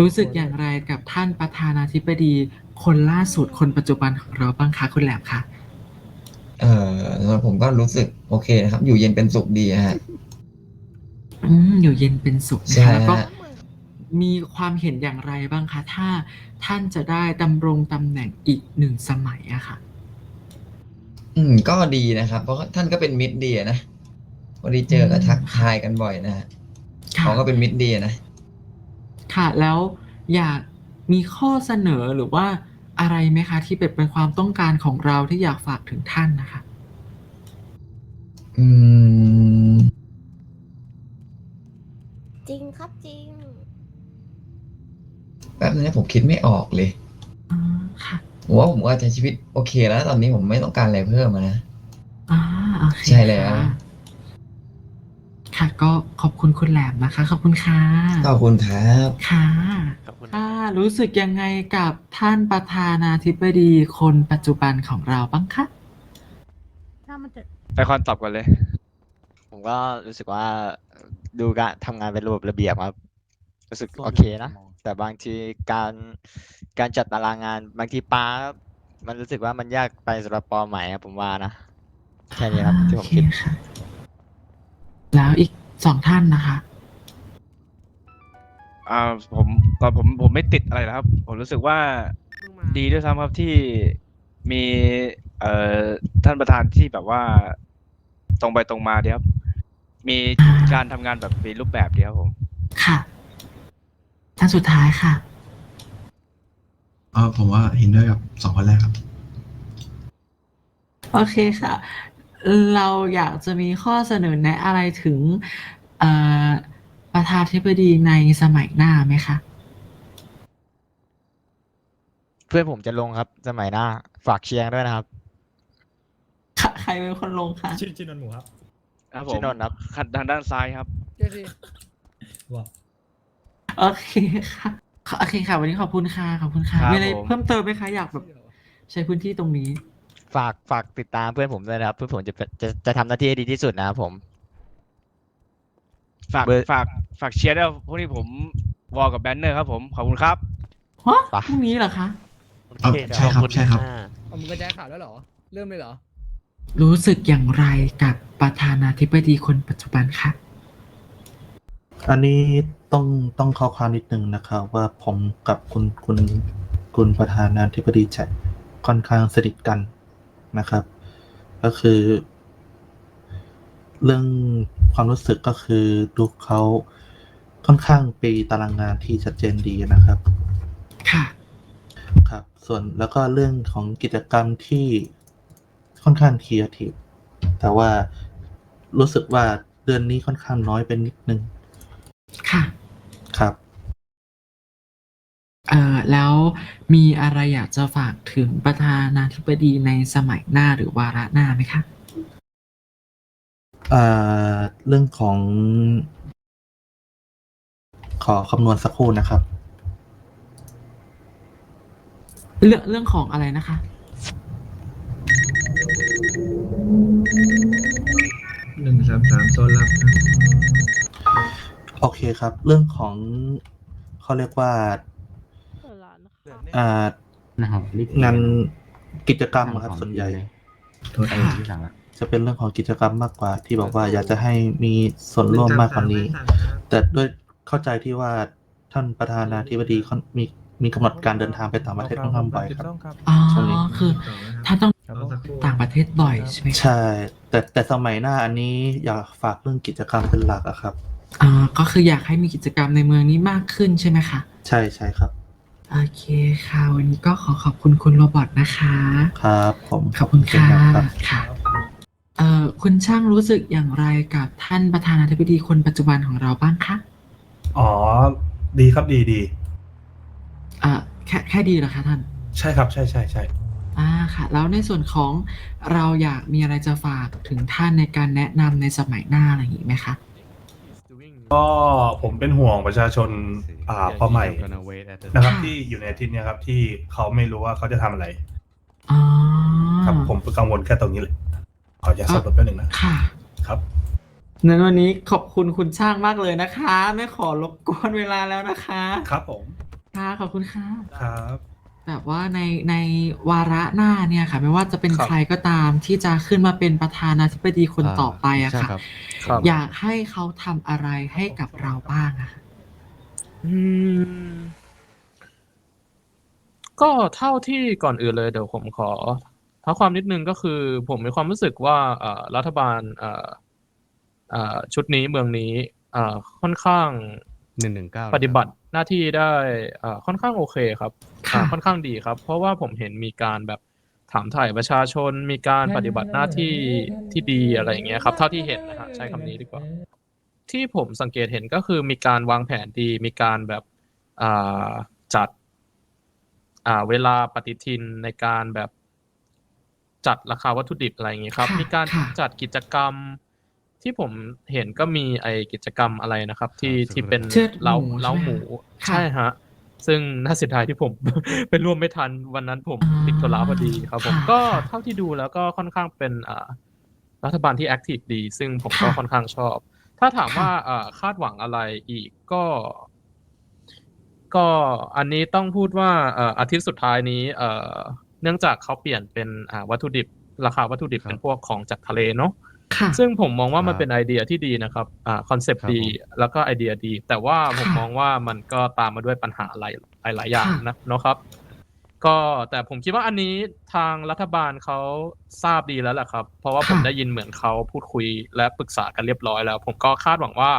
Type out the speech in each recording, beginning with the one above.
รู้สึกอย่างไรกับท่านประธานาธิบดี คนล่าสุดคนปัจจุบันของเราบ้างคะคุณแหลมคะเอ่อสำหรับผมก็รู้สึกโอเคนะครับ อยู่เย็นเป็นสุขดีฮะ อืมอยู่เย็นเป็นสุขนะใช่คะแล้วก็ฮะมีความเห็นอย่างไรบ้างคะ ถ้าท่านจะได้ดำรงตำแหน่งอีกหนึ่งสมัยอะค่ะ อืม ก็ดีนะครับ เพราะท่านก็เป็นมิตรดีอะนะพอดีเจอก็ทักทายกันบ่อยนะฮะค่ะเขาก็เป็นมิตรดีอะนะ ค่ะ แล้วอยากมีข้อเสนอหรือว่าอะไรไหมคะ ที่เป็นเป็นความต้องการของเราที่อยากฝากถึงท่านนะคะ อืม จริงครับจริง แป๊บนึงนะผมคิดไม่ออกเลยอ๋อค่ะผมว่าผมก็ใช้ชีวิตโอเคแล้ว ตอนนี้ผมไม่ต้องการอะไรเพิ่มอะนะ อ่าโอเคใช่แล้ว ค่ะค่ะ ก็ขอบคุณคุณแหลมนะคะ ขอบคุณค่ะขอบคุณครับค่ะขอบคุณค่ะรู้สึกยังไงกับท่านประธานาธิบดีคนปัจจุบันของเราบ้างคะถ้ามันจะไปคอนตอบก่อนเลย ผมก็รู้สึกว่าดูการทำงานเป็นระบบระเบียบครับ รู้สึกโอเคนะ แต่บางทีการการจัดตารางงานบางทีป้า มันรู้สึกว่ามันยากไปสำหรับปอใหม่ครับผมว่านะ แค่นี้ครับที่ผมคิด โอเค่ะแล้วอีก สองท่านนะคะ อ่าผมตอนผมผมไม่ติดอะไรนะครับ ผมรู้สึกว่าดีด้วยซ้ำครับที่มีเอ่อท่านประธานที่แบบว่า ตรงไปตรงมาดีครับมีการทำงานแบบมีรูปแบบดีครับผม ค่ะ ท่านสุดท้ายค่ะ เออผมว่าเห็นด้วยกับสองคนแรกครับ โอเคค่ะ เราอยากจะมีข้อเสนอแนะอะไรถึงเอ่อประธานาธิบดีในสมัยหน้าไหมคะ เพื่อนผมจะลงครับ สมัยหน้า ฝากเชียร์ด้วยนะครับค่ะใครเป็นคนลงคะชื่อชื่อนนท์หมูครับครับผชื่มอนนท์ครับขัดทางด้านซ้ายครับเจ๊สิว้าโอเคค่ะโอเคค่ะ วันนี้ขอบคุณค่ะขอบคุณค่ะครับมีอะไรผม เพิ่มเติมไหมคะอยากแบบใช้พื้นที่ตรงนี้ ฝากฝากติดตามเพื่อนผมด้วยนะครับ เพื่อนผมจะเป็นจะจะทำหน้าที่ให้ดีที่สุดนะครับผม ฝากเบอร์ ฝากฝากเชียร์ด้วยพวกนี้ผมวอลกับแบนเนอร์ครับผมขอบคุณครับ ฮะไป พรุ่งนี้เหรอคะเออใช่ครับใช่ครับเอามึงกระจายข่าวแล้วเหรอ เริ่มเลยเหรอ รู้สึกอย่างไรกับประธานาธิบดีคนปัจจุบันคะ อันนี้ต้องต้องเข้าความนิดนึงนะครับ ว่าผมกับคุณคุณคุณประธานาธิบดีจะค่อนข้างสนิทกัน นะครับ ก็คือ เรื่องความรู้สึกก็คือดูเขาค่อนข้างปีตารางงานที่ชัดเจนดีนะครับ ค่ะ ครับ ส่วนแล้วก็เรื่องของกิจกรรมที่ค่อนข้างครีเอทีฟแต่ว่ารู้สึกว่าเดือนนี้ค่อนข้างน้อยเป็นนิดนึง ค่ะครับ เอ่อแล้วมีอะไรอยากจะฝากถึงประธานาธิบดีในสมัยหน้าหรือวาระหน้าไหมคะอ่าเรื่องของ ขอคำนวณสักครู่นะครับ เรื่องเรื่องของอะไรนะคะ หนึ่งสามสามโซนรับครับ โอเคครับ เรื่องของเขาเรียกว่า อ่านะครับรีบงานกิจกรรมอะครับส่วนใหญ่โทษไอ้ครับที่สั่งละจะเป็นเรื่องของกิจกรรมมากกว่า ที่บอกว่าอยากจะให้มีส่วนร่วมมากกว่านี้ แต่ด้วยเข้าใจที่ว่าท่านประธานาธิบดีเขามีมีกำหนดการเดินทางไปต่างประเทศค่อนข้างบ่อยครับอ๋อช่วงนี้คือถ้าต้องรอสักครู่ต่างประเทศบ่อยใช่ไหมคะใช่ แต่แต่สมัยหน้าอันนี้อยากฝากเรื่องกิจกรรมเป็นหลักอะครับอ่าก็คืออยากให้มีกิจกรรมในเมืองนี้มากขึ้นใช่ไหมคะ ใช่ใช่ครับ โอเคค่ะ วันนี้ก็ขอขอบคุณคุณโรบอทนะคะ ครับผมขอบคุณค่ะเช่นกันรับค่ะเอ่อคุณช่างรู้สึกอย่างไรกับท่านประธานาธิบดีคนปัจจุบันของเราบ้างคะอ๋อ ดีครับดีดีอ่าแค่แค่ดีเหรอคะท่าน ใช่ครับใช่ใช่ใช่อ่าค่ะ แล้วในส่วนของเราอยากมีอะไรจะฝากถึงท่านในการแนะนำในสมัยหน้าอะไรอย่างนี้ไหมคะ ก็ผมเป็นห่วงประชาชนอ่าพอใหม่นะครับค่ะที่อยู่ในอาทิตย์เนี้ยครับ ที่เขาไม่รู้ว่าเขาจะทำอะไร อ๋อครับ ผมกังวลแค่ตรงนี้เลยขอจะสอบแป๊บนึงนะค่ะครับ นั้นวันนี้ขอบคุณคุณช่างมากเลยนะคะ ไม่ขอรบกวนเวลาแล้วนะคะครับผมค่ะขอบคุณค่ะ ครับ แบบว่าในในวาระหน้าเนี่ยค่ะ ไม่ว่าจะเป็นครับใครก็ตามที่จะขึ้นมาเป็นประธานาธิบดีคนต่อไปอะค่ะครับ อยากให้เขาทำอะไรให้กับเราบ้างอะค่ะอืม ก็เท่าที่ก่อนอื่นเลยเดี๋ยวผมขอเท้าความนิดนึงก็คือ ผมมีความรู้สึกว่าเอ่อรัฐบาลเอ่อเอ่อชุดนี้เมืองนี้เอ่อค่อนข้างหนึ่งหนึ่งเก้าปฏิบัติหน้าที่ได้เอ่อค่อนข้างโอเคครับค่ะอ่าค่อนข้างดีครับ เพราะว่าผมเห็นมีการแบบ ถามถ่ายประชาชนมีการปฏิบัติหน้าที่ที่ดีอะไรอย่างเงี้ยครับ เท่าที่เห็นนะฮะใช้คำนี้ดีกว่า ที่ผมสังเกตเห็นก็คือมีการวางแผนดี มีการแบบอ่าจัดอ่าเวลาปฏิทินในการแบบจัดราคาวัตถุดิบอะไรอย่างเงี้ยครับ ค่ะมีการค่ะ จัดกิจกรรม ที่ผมเห็นก็มีไอกิจกรรมอะไรนะครับ ที่ที่เป็นเชือดหมูเล้าใช่ไหมเล้าหมูค่ะใช่ฮะ ซึ่งน่าเสียดายที่ผม ไปร่วมไม่ทันวันนั้นผมอ่าติดธุระพอดีครับผมค่ะก็ค่ะเท่าที่ดูแล้วก็ค่อนข้างเป็นอ่ารัฐบาลที่แอคทีฟดี ซึ่งผมก็ค่ะค่อนข้างชอบ ถ้าถามค่ะว่าอ่าคาดหวังอะไรอีกก็ ก็อันนี้ต้องพูดว่าเอ่ออาทิตย์สุดท้ายนี้เอ่อเนื่องจากเขาเปลี่ยนเป็นอ่าวัตถุดิบ ราคาวัตถุดิบครับเป็นพวกของจากทะเลเนาะ ค่ะ ซึ่งผมมองว่ามันครับเป็นไอเดียที่ดีนะครับ อ่าคอนเซปครับต์ดีผมแล้วก็ไอเดียดี แต่ว่าผมค่ะมองว่ามันก็ตามมาด้วยปัญหาหลายหลายหลายอย่างค่ะนะเนาะครับ ก็แต่ผมคิดว่าอันนี้ทางรัฐบาลเขาทราบดีแล้วแหละครับ เพราะว่าผมได้ยินเหมือนเขาพูดคุยและปรึกษากันเรียบร้อยแล้ว ผมก็คาดหวังว่า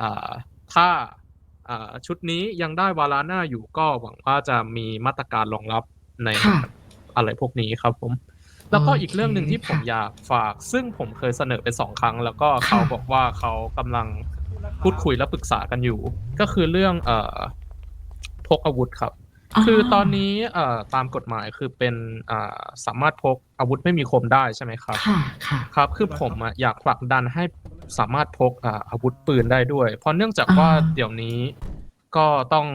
อ่าถ้าอ่าชุดนี้ยังได้วาระหน้าอยู่ก็หวังว่าจะมีมาตรการรองรับในค่ะอะไรพวกนี้ครับผม แล้วก็โอเคอีกเรื่องหนึ่งที่ผมค่ะอยากฝาก ซึ่งผมเคยเสนอไปสองครั้ง แล้วก็ค่ะเขาบอกว่าเขากำลังพูดคุยและปรึกษากันอยู่ ก็คือเรื่องเอ่อพกอาวุธครับ คือตอนนี้เอ่อตามกฎหมายคือเป็นอ่าสามารถพกอาวุธไม่มีคมได้ใช่ไหมครับค่ะค่ะครับ คือผมอะอยากผลักดันให้สามารถพกอ่าอาวุธปืนได้ด้วย เพราะเนื่องจากว่าอ่าเดี๋ยวนี้ก็ต้อง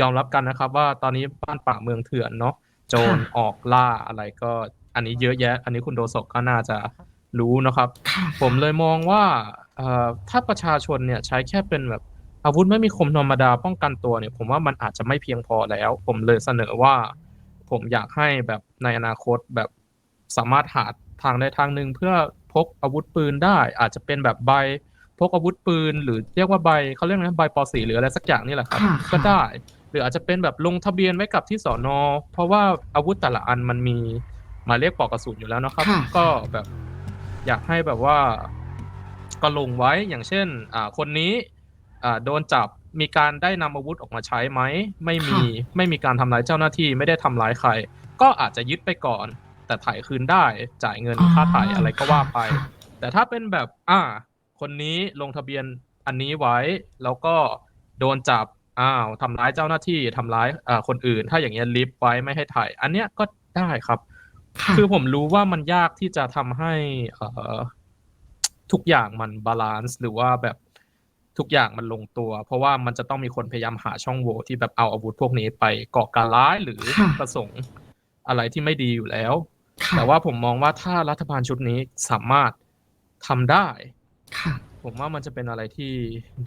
ยอมรับกันนะครับ ว่าตอนนี้บ้านป่าเมืองเถื่อนเนาะ โจรออกล่าอะไรก็ อันนี้เยอะแยะ อันนี้คุณโดโซะก็น่าจะรู้นะครับค่ะผมเลยมองว่าเอ่อถ้าประชาชนเนี่ยใช้แค่เป็นแบบอาวุธไม่มีคมธรรมดาป้องกันตัวเนี่ย ผมว่ามันอาจจะไม่เพียงพอแล้ว ผมเลยเสนอว่า ผมอยากให้แบบในอนาคตแบบสามารถหาทางใดทางหนึ่งเพื่อพกอาวุธปืนได้ อาจจะเป็นแบบใบพกอาวุธปืน หรือเรียกว่าใบเขาเรียกนะใบป .4 หรืออะไรสักอย่างนี่แหละครับ ค่ะก็ค่ะได้ หรืออาจจะเป็นแบบลงทะเบียนไว้กับที่สอนอเพราะว่าอาวุธแต่ละอันมันมีหมายเลขปลอกกระสุนอยู่แล้วนะครับ ค่ะก็แบบอยากให้แบบว่าก็ลงไว้อย่างเช่น อ่าคนนี้อ่าโดนจับมีการได้นำอาวุธออกมาใช้ไหมไม่มีไม่มีการทำร้ายเจ้าหน้าที่ไม่ได้ทำร้ายใคร ก็อาจจะยึดไปก่อน แต่ถ่ายคืนได้จ่ายเงินอ๋อค่าถ่ายอะไรก็ว่าไป ค่ะ แต่ถ้าเป็นแบบ อ่า คนนี้ลงทะเบียนอันนี้ไว้ แล้วก็โดนจับ อ้าวทำร้ายเจ้าหน้าที่ทำร้ายอ่าคนอื่น ถ้าอย่างเงี้ยลิฟต์ไว้ไม่ให้ถ่าย อันเนี้ยก็ได้ครับค่ะคือผมรู้ว่ามันยากที่จะทำให้เอ่อทุกอย่างมันบาลานซ์หรือว่าแบบทุกอย่างมันลงตัว เพราะว่ามันจะต้องมีคนพยายามหาช่องโหว่ที่แบบเอาอาวุธพวกนี้ไปก่อการร้ายหรือค่ะประสงค์อะไรที่ไม่ดีอยู่แล้วค่ะแต่ว่าผมมองว่าถ้ารัฐบาลชุดนี้สามารถทำได้ค่ะ ผมว่ามันจะเป็นอะไรที่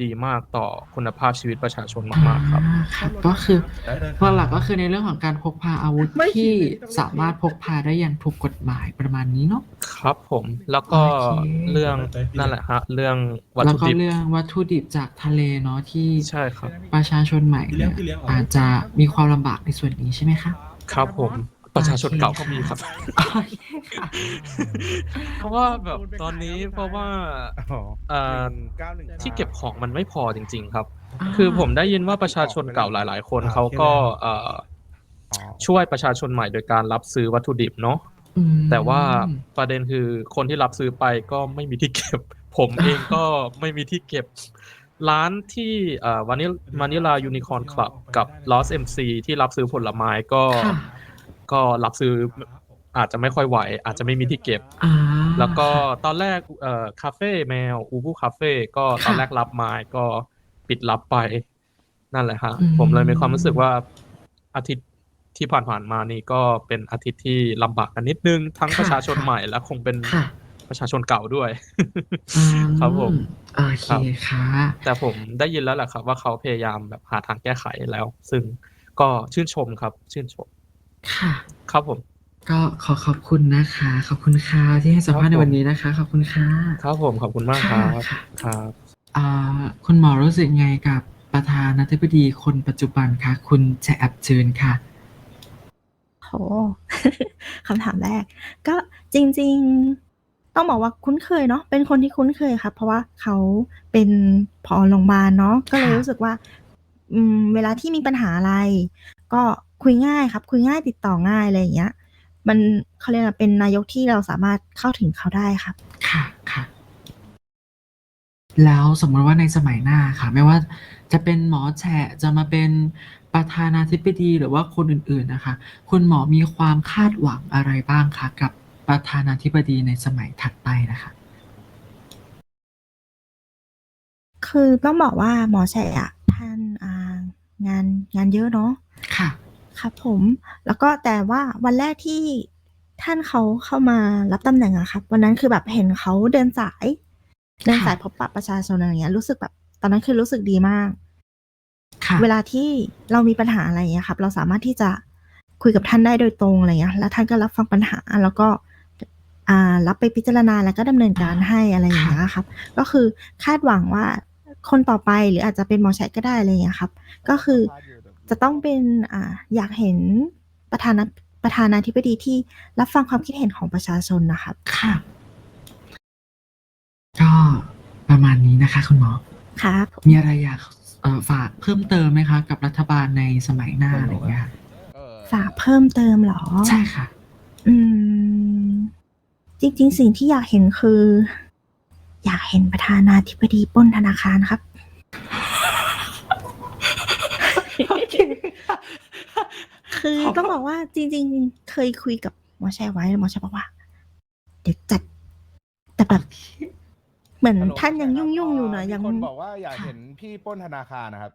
ดีมากต่อคุณภาพชีวิตประชาชนมาก ๆ ครับ อ่าค่ะก็คือได้เลยครับหลักๆก็คือในเรื่องของการพกพาอาวุธไม่ที่คิดเลยสามารถพกพาได้อย่างถูกกฎหมายประมาณนี้เนาะ ครับผมแล้วก็โอเค เรื่องไปๆนั่นแหละฮะเรื่องวัตแล้วถุก็ดิบเรื่องวัตถุดิบจากทะเลเนาะที่ใช่ครับ ประชาชนใหม่พี่เลี้เนี่ยยงพี่เลี้ยงเหรออาจจะมีความลำบากในส่วนนี้ใช่ไหมคะ ครับผม ประชาชนเก่าโอเคก็มีครับโอเคค่ะเพราะว่าแบบตอนนี้เพราะว่าเอ่อที่เก็บของมันไม่พอจริง ๆ ครับ คือผมได้ยินว่าประชาชนเก่าหลาย ๆ คนอ่าเขาก็โอเคเอ่อช่วยประชาชนใหม่โดยการรับซื้อวัตถุดิบเนาะ อืมแต่ว่าประเด็นคือคนที่รับซื้อไปก็ไม่มีที่เก็บ ผมเองก็ไม่มีที่เก็บ ร้านที่เอ่อวานิมานิลายูนิคอนคลับกับ Lost MC ที่รับซื้อผลไม้ก็ค่ะ ก็รับซื้ออาจจะไม่ค่อยไหว อาจจะไม่มีที่เก็บ อ่า แล้วก็ค่ะตอนแรกเอ่อคาเฟ่แมวอูบูคาเฟ่ก็ตอนค่ะแรกรับไม้ก็ปิดรับไป นั่นแหละฮะอืม ผมเลยมีความรู้สึกว่าอาทิตย์ที่ผ่านๆมานี่ก็เป็นอาทิตย์ที่ลำบากกันนิดนึง ทั้งค่ะประชาชนค่ะ ใหม่และคงเป็นค่ะ ประชาชนเก่าด้วย อืมครับผมโอเคค่ะ แต่ผมได้ยินแล้วแหละครับ ว่าเขาพยายามแบบหาทางแก้ไขแล้ว ซึ่งก็ชื่นชมครับ ชื่นชม ค่ะ ครับผม ก็ขอขอบคุณนะคะ ขอบคุณค่ะที่ให้สัมภาษณ์คในรับผมวันนี้นะคะ ขอบคุณค่ะ ครับผมขอบคุณมากครับค่ะ ครับ อ่าคุณหมอรู้สึกไงกับประธานาธิบดีคนปัจจุบันคะคุณแจแอบจืนค่ะ โห คำถามแรก ก็จริงๆ ต้องบอกว่าคุ้นเคยเนาะเป็นคนที่คุ้นเคยครับ เพราะว่าเขาเป็นพอโรงพยาบาลเนาะก็เลยค่ะ รู้สึกว่า อืม เวลาที่มีปัญหาอะไร ก็ คุยง่ายครับ คุยง่ายติดต่อง่ายอะไรอย่างเงี้ย มันเขาเรียกอะไรเป็นนายกที่เราสามารถเข้าถึงเขาได้ครับ ค่ะค่ะ แล้วสมมติว่าในสมัยหน้าค่ะ ไม่ว่าจะเป็นหมอแฉะจะมาเป็นประธานาธิบดีหรือว่าคนอื่นๆนะคะ คุณหมอมีความคาดหวังอะไรบ้างคะกับประธานาธิบดีในสมัยถัดไปนะคะคือต้องบอกว่าหมอแฉะอะท่านอ่างานงานเยอะเนาะค่ะ ครับผมแล้วก็แต่ว่าวันแรกที่ท่านเขาเข้ามารับตำแหน่งอะครับ วันนั้นคือแบบเห็นเขาเดินสายเดินสายพบปะประชาชนอะไรอย่างเงี้ยรู้สึกแบบตอนนั้นคือรู้สึกดีมากค่ะเวลาที่เรามีปัญหาอะไรอย่างเงี้ยครับ เราสามารถที่จะคุยกับท่านได้โดยตรงอะไรเงี้ยแล้วท่านก็รับฟังปัญหาแล้วก็อ่ารับไปพิจารณาแล้วก็ดำเนินการให้อะไรอย่างเงี้ยครับ ก็คือคาดหวังว่าคนต่อไปหรืออาจจะเป็นหมอแชทก็ได้อะไรอย่างเงี้ยครับ ก็คือ จะต้องเป็นอ่าอยากเห็นประธานาประธานาธิบดีที่รับฟังความคิดเห็นของประชาชนนะครับค่ะ ก็ประมาณนี้นะคะ คุณหมอครับมีอะไรอยากเอ่อฝากเพิ่มเติมไหมคะ กับรัฐบาลในสมัยหน้าอะไรอย่างเงี้ยค่ะฝากเพิ่มเติมเหรอ ใช่ค่ะ อืม จริง ๆ สิ่งที่อยากเห็นคือ อยากเห็นประธานาธิบดีปล้นธนาคารครับ คือต้องบอกว่าจริง ๆ เคยคุยกับหมอชัยไว้หมอชัยบอกว่า เดี๋ยวจัด แต่แบบเหมือนท่านยังยุ่งๆอยู่นะยังคนบอกว่าอยากเห็นพี่ปล้นธนาคารนะครับ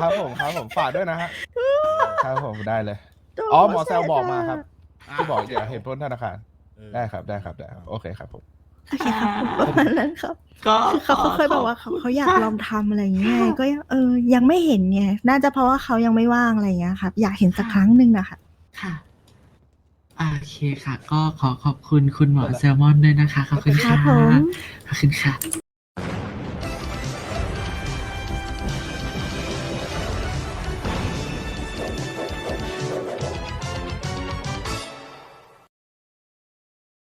ครับผมครับผมฝากด้วยนะฮะครับผมได้เลยอ๋อหมอแซวบอกมาครับที่บอกอยากเห็นปล้นธนาคารได้ครับได้ครับได้ครับโอเคครับผม โอเคครับผมประมาณนั้นครับ ก็คือเขาเขาเคยบอกว่าเขาเขาอยากลองทำอะไรอย่างเงี้ยก็ยังเออยังไม่เห็นไงน่าจะเพราะว่าเขายังไม่ว่างอะไรอย่างเงี้ยครับ อยากเห็นสักครั้งหนึ่งนะคะ ค่ะโอเคค่ะ ก็ขอขอบคุณคุณหมอแซลมอนด้วยนะคะขอบคุณค่ะครับผม ขอบคุณค่ะ